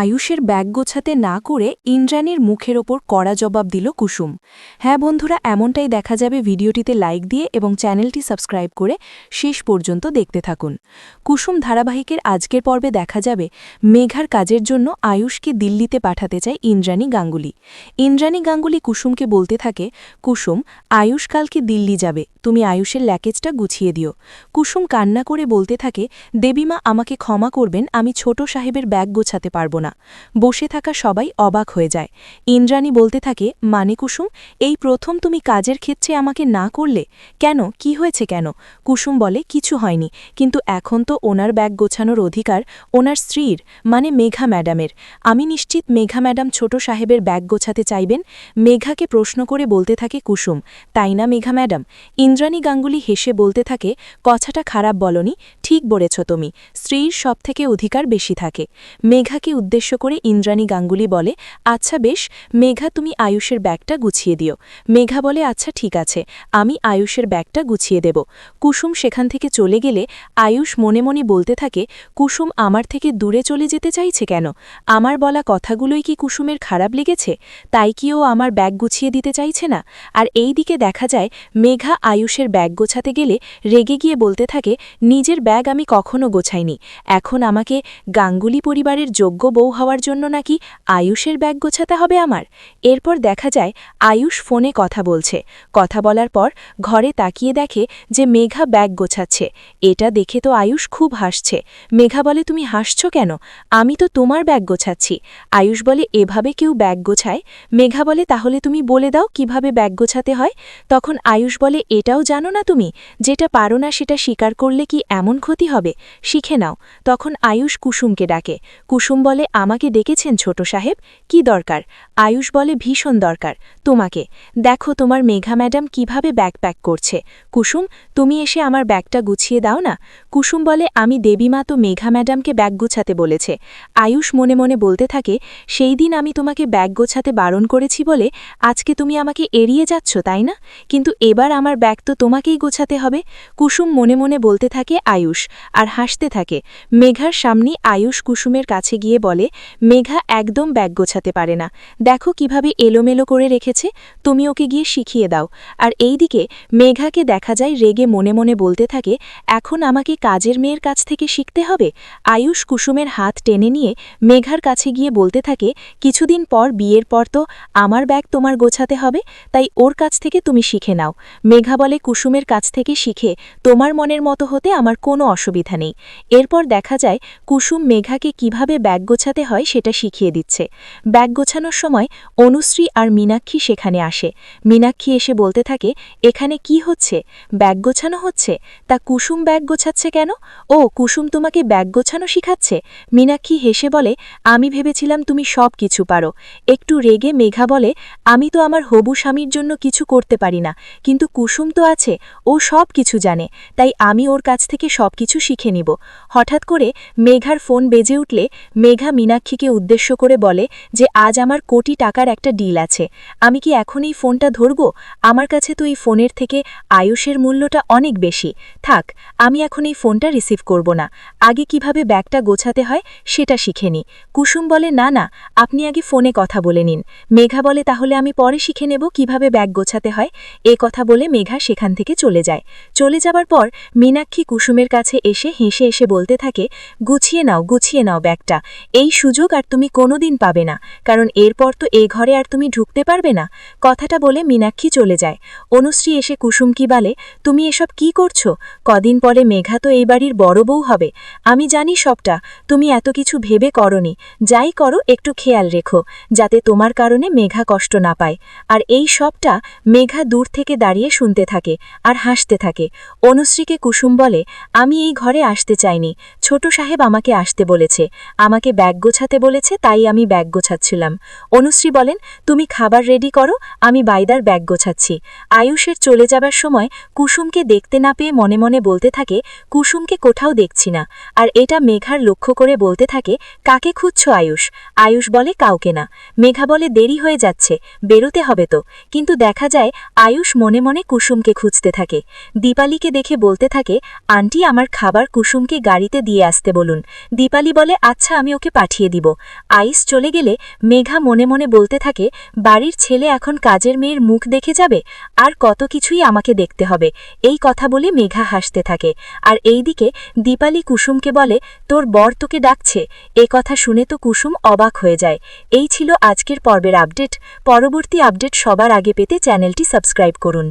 আয়ুষের ব্যাগ গোছাতে না করে ইন্দ্রাণীর মুখের ওপর কড়া জবাব দিল কুসুম। হ্যাঁ বন্ধুরা, এমনটাই দেখা যাবে ভিডিওটিতে লাইক দিয়ে এবং চ্যানেলটি সাবস্ক্রাইব করে শেষ পর্যন্ত দেখতে থাকুন। কুসুম ধারাবাহিকের আজকের পর্বে দেখা যাবে মেঘার কাজের জন্য আয়ুষকে দিল্লিতে পাঠাতে চায় ইন্দ্রাণী গাঙ্গুলি। ইন্দ্রাণী গাঙ্গুলি কুসুমকে বলতে থাকে, কুসুম, আয়ুষ কালকে দিল্লি যাবে। তুমি আয়ুষের ল্যাকেজটা গুছিয়ে দিও। কুসুম কান্না করে বলতে থাকে, দেবীমা আমাকে ক্ষমা করবেন, আমি ছোট সাহেবের ব্যাগ গোছাতে পারব না। বসে থাকা সবাই অবাক হয়ে যায়। ইন্দ্রাণী বলতে থাকে মানে কুসুম, এই প্রথম তুমি কাজের ক্ষেত্রে আমাকে না করলে কেন? কি হয়েছে কেন? কুসুম বলে, কিছু হয়নি। কিন্তু এখন তো ওনার ব্যাগ গোছানোর অধিকার ওনার স্ত্রীর মানে মেঘা ম্যাডামের। আমি নিশ্চিত মেঘা ম্যাডাম ছোট সাহেবের ব্যাগ গোছাতে চাইবেন। মেঘাকে প্রশ্ন করে বলতে থাকে কুসুম, তাই না মেঘা ম্যাডাম? ইন্দ্রাণী গাঙ্গুলি হেসে বলতে থাকে, কথাটা খারাপ বলনি, ঠিক বলেছ তুমি। স্ত্রীর সব থেকে অধিকার বেশি থাকে। মেঘাকে উদ্দেশ্য করে ইন্দ্রাণী গাঙ্গুলি বলে আচ্ছা বেশ, মেঘা তুমি আয়ুষের ব্যাগটা গুছিয়ে দিও। মেঘা বলে আচ্ছা ঠিক আছে, আমি আয়ুষের ব্যাগটা গুছিয়ে দেব। কুসুম সেখান থেকে চলে গেলে আয়ুষ মনে মনে বলতে থাকে, কুসুম আমার থেকে দূরে চলে যেতে চাইছে কেন? আমার বলা কথাগুলোই কি কুসুমের খারাপ লেগেছে? তাই কি ও আমার ব্যাগ গুছিয়ে দিতে চাইছে না? আর এই দিকে দেখা যায়, মেঘা আয়ুষের ব্যাগ গোছাতে গেলে রেগে গিয়ে বলতে থাকে, নিজের ব্যাগ আমি কখনো গোছাইনি। এখন আমাকে গাঙ্গুলি পরিবারের যোগ্য বউ হওয়ার জন্য নাকি আয়ুষের ব্যাগ গোছাতে হবে আমার? এরপর দেখা যায়, আয়ুষ ফোনে কথা বলছে। কথা বলার পর ঘরে তাকিয়ে দেখে যে মেঘা ব্যাগ গোছাচ্ছে। এটা দেখে তো আয়ুষ খুব হাসছে। মেঘা বলে, তুমি হাসছ কেন? আমি তো তোমার ব্যাগ গোছাচ্ছি। আয়ুষ বলে, এভাবে কেউ ব্যাগ গোছায়? মেঘা বলে, তাহলে তুমি বলে দাও কীভাবে ব্যাগ গোছাতে হয়? তখন আয়ুষ বলে, এটাও জানো না তুমি? যেটা পারো না সেটা স্বীকার করলে কি এমন ক্ষতি হবে? শিখে নাও। তখন আয়ুষ কুসুমকে ডাকে। কুসুম বলে আমাকে ডেকেছেন ছোট সাহেব? কি দরকার? আয়ুষ বলে ভীষণ দরকার। তোমাকে। দেখো তোমার মেঘা ম্যাডাম কীভাবে ব্যাগ প্যাক করছে। কুসুম, তুমি এসে আমার ব্যাগটা গুছিয়ে দাও না? কুসুম বলে, আমি দেবীমা তো মেঘা ম্যাডামকে ব্যাগ গুছাতে বলেছে। আয়ুষ মনে মনে বলতে থাকে, সেই দিন আমি তোমাকে ব্যাগ গোছাতে বারণ করেছি বলে আজকে তুমি আমাকে এড়িয়ে যাচ্ছ, তাই না? কিন্তু এবার আমার ব্যাগ তো তোমাকেই গোছাতে হবে। কুসুম মনে মনে বলতে থাকে আয়ুষ, আর হাসতে থাকে। মেঘার সামনে আয়ুষ কুসুমের কাছে গিয়ে বলে মেঘা একদম ব্যাগ গোছাতে পারে না। দেখো কীভাবে এলোমেলো করে রেখেছে, তুমি ওকে গিয়ে শিখিয়ে দাও। আর এই দিকে মেঘাকে দেখা যায় রেগে মনে মনে বলতে থাকে, এখন আমাকে কাজের মেয়ের কাছ থেকে শিখতে হবে? আয়ুষ কুসুমের হাত টেনে নিয়ে মেঘার কাছে গিয়ে বলতে থাকে, কিছুদিন পর বিয়ের পর তো আমার ব্যাগ তোমার গোছাতে হবে, তাই ওর কাছ থেকে তুমি শিখে নাও। মেঘা বলে, কুসুমের কাছ থেকে শিখে তোমার মনের মতো হতে আমার কোনো অসুবিধা নেই। এরপর দেখা যায়, কুসুম মেঘাকে কীভাবে ব্যাগ গোছাতে হয় সেটা শিখিয়ে দিচ্ছে। ব্যাগ গোছানোর সময় অনুশ্রী আর মীনাক্ষী সেখানে আসে। মীনাক্ষী এসে বলতে থাকে, এখানে কি হচ্ছে? ব্যাগ গোছানো হচ্ছে? তা কুসুম ব্যাগ গোছাচ্ছে কেন? ও, কুসুম তোমাকে ব্যাগ গোছানো শিখাচ্ছে? মীনাক্ষী হেসে বলে, আমি ভেবেছিলাম তুমি সব কিছু পারো। একটু রেগে মেঘা বলে, আমি তো আমার হবু স্বামীর জন্য কিছু করতে পারি না। কিন্তু কুসুম তো আছে, ও সব কিছু জানে। তাই আমি ওর কাছ থেকে সব কিছু শিখে নিব। হঠাৎ করে মেঘার ফোন বেজে উঠলে মেঘা মীনাক্ষীকে উদ্দেশ্য করে বলে যে, আজ আমার কোটি টাকার একটা ডিল আছে। আমি কি এখন এই ফোনটা ধরব? আমার কাছে তো এই ফোনের থেকে আয়ুষের মূল্যটা অনেক বেশি। থাক, আমি এখন এই ফোনটা রিসিভ করব না। আগে কীভাবে ব্যাগটা গোছাতে হয় সেটা শিখে নি। কুসুম বলে, না না, আপনি আগে ফোনে কথা বলে নিন। মেঘা বলে, তাহলে আমি পরে শিখে নেব কীভাবে ব্যাগ গোছাতে হয়। এ কথা বলে মেঘা সেখান থেকে চলে যায়। চলে যাবার পর মীনাক্ষী কুসুমের কাছে এসে হেসে এসে বলতে থাকে, গুছিয়ে নাও গুছিয়ে নাও ব্যাগটা। এই সুযোগ আর তুমি কোনোদিন পাবে না, কারণ এরপর তো এ ঘরে আর তুমি ঢুকতে পারবে না। কথাটা বলে মীনাক্ষী চলে যায়। অনুশ্রী এসে কুসুম কি বলে, তুমি এসব কি করছ? কদিন পরে মেঘা তো এই বাড়ির বড় বউ হবে। আমি জানি সবটা, তুমি এত কিছু ভেবে করনি। যাই করো, একটু খেয়াল রেখো, যাতে তোমার কারণে মেঘা কষ্ট না পায়। আর এই সবটা মেঘা দূর থেকে দাঁড়িয়ে শুনতে থাকে আর হাসতে থাকে। অনুশ্রীকে কুসুম বলে, আমি এই ঘরে আসতে চাইনি। ছোট সাহেব আমাকে আসতে বলেছে, আমাকে ব্যাগ গোছাতে বলেছে, তাই আমি ব্যাগ গোছাচ্ছিলাম। অনুশ্রী বলেন, তুমি খাবার রেডি করো, আমি বাইদার ব্যাগ গোছাচ্ছি। আয়ুষের চলে যাবার সময় কুসুমকে দেখতে না পেয়ে মনে মনে বলতে থাকে, কুসুমকে কোথাও দেখছি না। আর এটা মেঘার লক্ষ্য করে বলতে থাকে, কাকে খুঁজছ আয়ুষ? আয়ুষ বলে, কাউকে না। মেঘা বলে, দেরি হয়ে যাচ্ছে, বেরোতে হবে তো। কিন্তু দেখা যায়, আয়ুষ মনে মনে কুসুমকে খুঁজতে থাকে। দীপালিকে দেখে বলতে থাকে, আন্টি, আমার খাবার কুসুমকে গাড়িতে দিয়ে দিয়ে আসতে বলুন। দীপালি বলে আচ্ছা আমি ওকে পাঠিয়ে দিব। আইস চলে গেলে মেঘা মনে মনে বলতে থাকে, বাড়ির ছেলে এখন কাজের মেয়ের মুখ দেখে যাবে? আর কত কিছুই আমাকে দেখতে হবে। এই কথা বলে মেঘা হাসতে থাকে। আর এইদিকে দীপালি কুসুমকে বলে, তোর বর তোকে ডাকছে। এ কথা শুনে তো কুসুম অবাক হয়ে যায়। এই ছিল আজকের পর্বের আপডেট। পরবর্তী আপডেট সবার আগে পেতে চ্যানেলটি সাবস্ক্রাইব করুন।